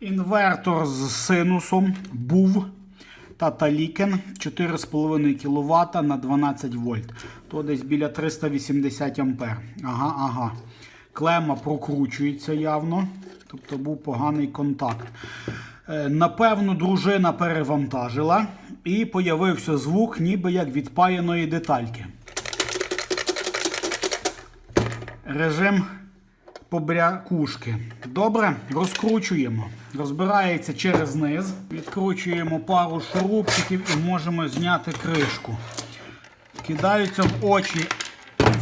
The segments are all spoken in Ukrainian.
Інвертор з синусом був Таталікен 4,5 кВт на 12 вольт. То десь біля 380 ампер. Ага, ага. Клема прокручується явно. Тобто був поганий контакт. Е, Напевно, дружина перевантажила і появився звук, ніби як від паяної детальки. Режим побрякушки. Добре, розкручуємо. Розбирається через низ. Відкручуємо пару шурупчиків і можемо зняти кришку. Кидаються в очі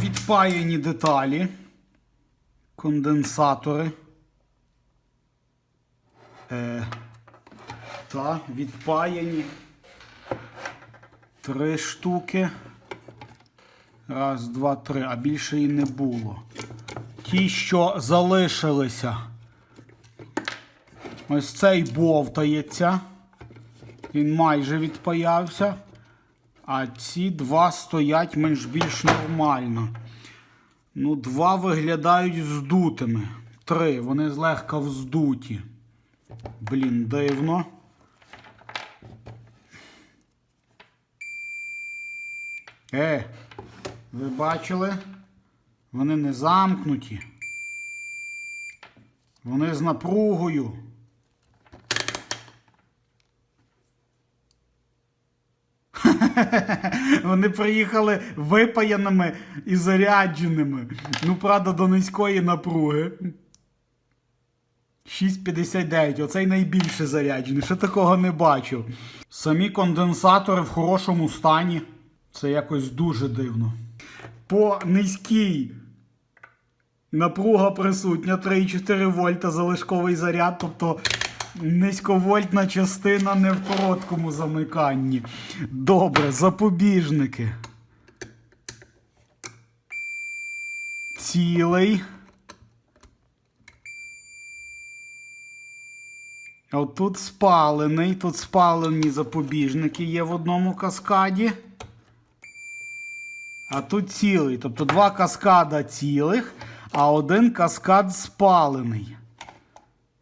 відпаяні деталі, конденсатори. Е, та, відпаяні. Три штуки. Раз, два, три, а більше і не було. Ті, що залишилися. Ось цей бовтається. Він майже відпаявся. А ці два стоять менш-більш нормально. Ну, два виглядають здутими. Три. Вони злегка вздуті. Блін, дивно. Е, ви бачили? Вони не замкнуті. Вони з напругою. Вони приїхали випаяними і зарядженими. Ну, правда, до низької напруги. 6,59. Оцей найбільше заряджений. Ще такого не бачив. Самі конденсатори в хорошому стані. Це якось дуже дивно. По низькій напруга присутня 3,4 вольта залишковий заряд, тобто низьковольтна частина не в короткому замиканні. Добре, запобіжники. Цілий. От тут спалений, тут спалені запобіжники є в одному каскаді. А тут цілий. Тобто два каскада цілих, а один каскад спалений.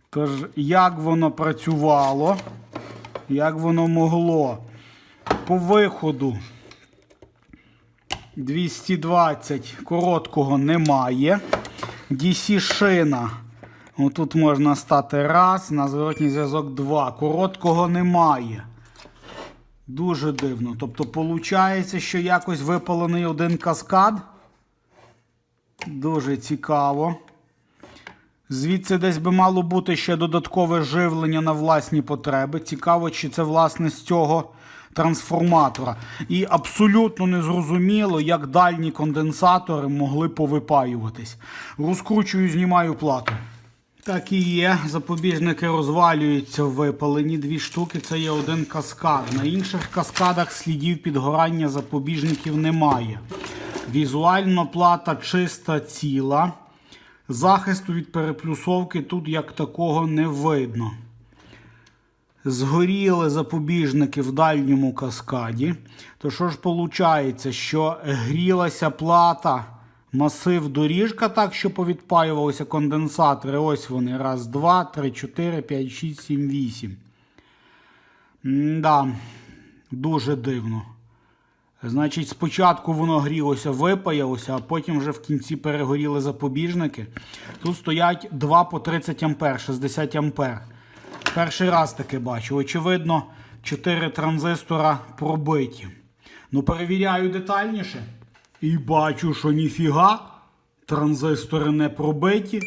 Тож, як воно працювало, як воно могло. По виходу 220 короткого немає. DC шина. Отут можна стати раз, на зворотній зв'язок 2. Короткого немає. Дуже дивно. Тобто, виходить, що якось випалений один каскад. Дуже цікаво. Звідси десь би мало бути ще додаткове живлення на власні потреби. Цікаво, чи це власне з цього трансформатора. І абсолютно незрозуміло, як дальні конденсатори могли повипаюватись. Розкручую, знімаю плату. Так і є. Запобіжники розвалюються в випалені. Дві штуки це є один каскад. На інших каскадах слідів підгорання запобіжників немає. Візуально плата чиста ціла. Захисту від переплюсовки тут як такого не видно. Згоріли запобіжники в дальньому каскаді. То що ж виходить, що грілася плата, масив доріжка, так що повідпаювалися конденсатори. Ось вони. Раз, два, три, чотири, п'ять, шість, сім, вісім. Да, дуже дивно. Значить, спочатку воно грілося, випаялося, а потім вже в кінці перегоріли запобіжники. Тут стоять 2 по 30 ампер, 60 ампер. Перший раз таке бачу. Очевидно, 4 транзистора пробиті. Ну, перевіряю детальніше. І бачу, що ніфіга, транзистори не пробиті.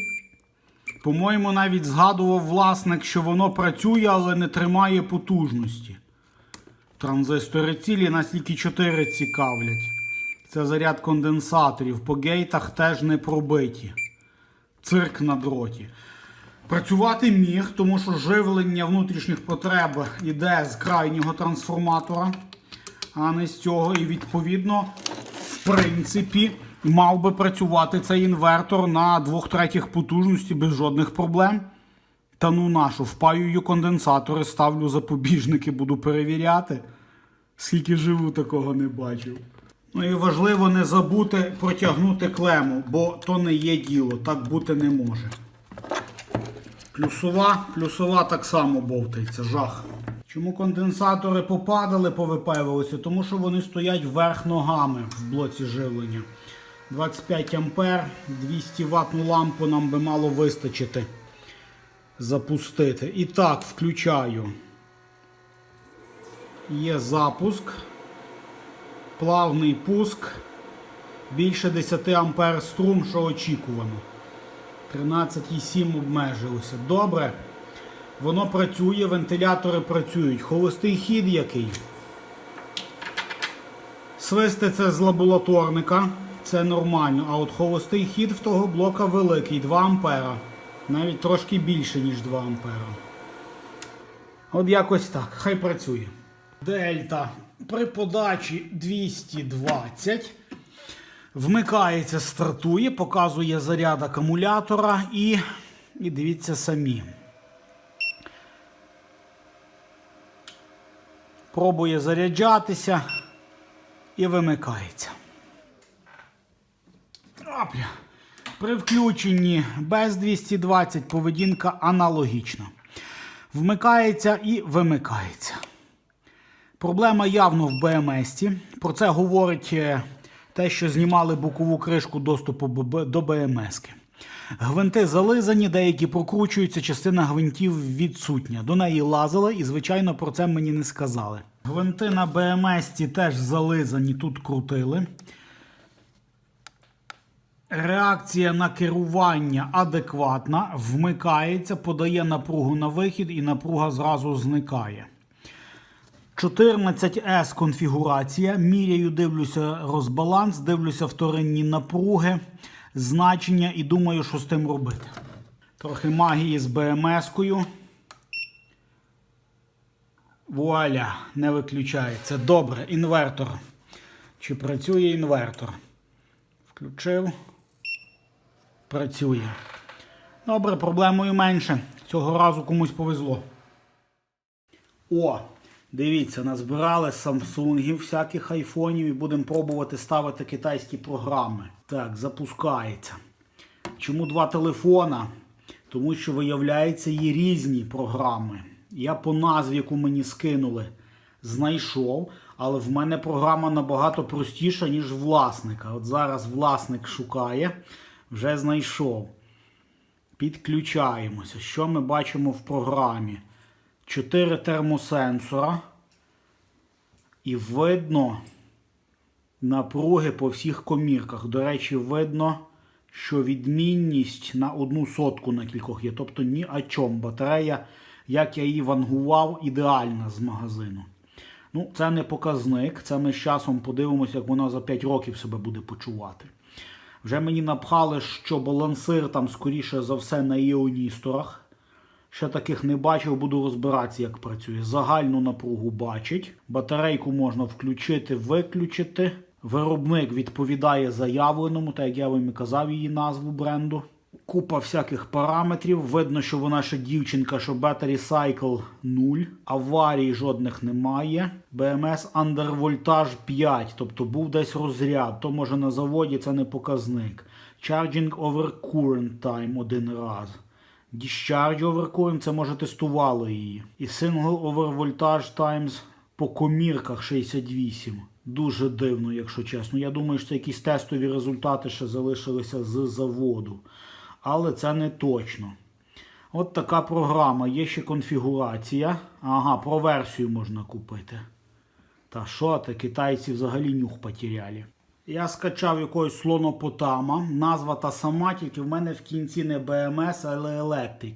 По-моєму, навіть згадував власник, що воно працює, але не тримає потужності. Транзистори цілі, нас тільки 4 цікавлять. Це заряд конденсаторів. По гейтах теж не пробиті. Цирк на дроті. Працювати міг, тому що живлення внутрішніх потреб йде з крайнього трансформатора, а не з цього. І відповідно, в принципі, мав би працювати цей інвертор на двох третіх потужності без жодних проблем. Та ну нашу, впаюю конденсатори, ставлю запобіжники, буду перевіряти. Скільки живу, такого не бачив. Ну і важливо не забути протягнути клему, бо то не є діло, так бути не може. Плюсова, плюсова так само бовтається, жах. Чому конденсатори попадали, повипаювалися? Тому що вони стоять вверх ногами в блоці живлення. 25 ампер, 200 ваттну лампу нам би мало вистачити запустити. І так, включаю. Є запуск. Плавний пуск. Більше 10 ампер струм, що очікувано. 13,7 обмежилося. Добре. Воно працює, вентилятори працюють. Холостий хід який. Свисти це з лабораторника, це нормально. А от холостий хід в того блока великий, 2 ампера. Навіть трошки більше, ніж 2 ампера. От якось так. Хай працює. Дельта при подачі 220. Вмикається, стартує, показує заряд акумулятора і, і дивіться самі. Пробує заряджатися і вимикається. Опля. При включенні без 220 поведінка аналогічна. Вмикається і вимикається. Проблема явно в БМС. Про це говорить е, те, що знімали бокову кришку доступу до БМС. Гвинти зализані, деякі прокручуються, частина гвинтів відсутня. До неї лазили і, звичайно, про це мені не сказали. Гвинти на БМС теж зализані, тут крутили. Реакція на керування адекватна, вмикається, подає напругу на вихід і напруга зразу зникає. 14S конфігурація. Міряю, дивлюся розбаланс, дивлюся вторинні напруги, значення і думаю, що з тим робити. Трохи магії з БМС-кою. Вуаля, не виключається. Добре, інвертор. Чи працює інвертор? Включив. Працює. Добре, проблемою менше. Цього разу комусь повезло. О, дивіться, назбирали самсунгів, всяких айфонів і будемо пробувати ставити китайські програми. Так, запускається. Чому два телефона? Тому що, виявляється, є різні програми. Я по назві, яку мені скинули, знайшов, але в мене програма набагато простіша, ніж власника. От зараз власник шукає, вже знайшов. Підключаємося. Що ми бачимо в програмі? 4 термосенсора. І видно напруги по всіх комірках. До речі, видно, що відмінність на одну сотку на кількох є. Тобто ні о чому. Батарея, як я її вангував, ідеальна з магазину. Ну, це не показник. Це ми з часом подивимося, як вона за 5 років себе буде почувати. Вже мені напхали, що балансир там, скоріше за все, на іоністорах. Ще таких не бачив, буду розбиратися, як працює. Загальну напругу бачить. Батарейку можна включити, виключити. Виробник відповідає заявленому, так як я вам і казав її назву бренду. Купа всяких параметрів. Видно, що вона ще дівчинка, що Battery Cycle 0. Аварій жодних немає. BMS Undervoltage 5, тобто був десь розряд. То може на заводі це не показник. Charging over current time один раз. Discharge over current, це може тестувало її. І Single over voltage times по комірках 68. Дуже дивно, якщо чесно. Я думаю, що це якісь тестові результати ще залишилися з заводу. Але це не точно. От така програма. Є ще конфігурація. Ага, про версію можна купити. Та що ти, китайці взагалі нюх потеряли. Я скачав якогось слонопотама. Назва та сама, тільки в мене в кінці не BMS, але Electric.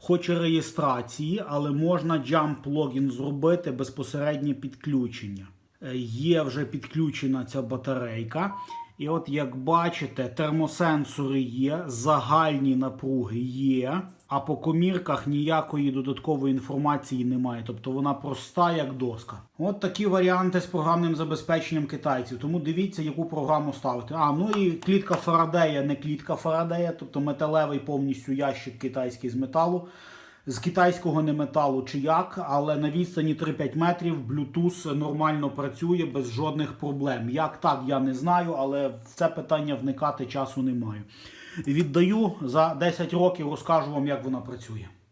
Хоче реєстрації, але можна jump логін зробити безпосереднє підключення. Е, Є вже підключена ця батарейка. І от як бачите, термосенсори є, загальні напруги є, а по комірках ніякої додаткової інформації немає. Тобто вона проста як доска. От такі варіанти з програмним забезпеченням китайців. Тому дивіться, яку програму ставити. А, ну і клітка Фарадея, не клітка Фарадея, тобто металевий повністю ящик китайський з металу. З китайського не металу чи як, але на відстані 3-5 метрів Bluetooth нормально працює без жодних проблем. Як так, я не знаю, але в це питання вникати часу немає. Віддаю за 10 років, розкажу вам, як вона працює.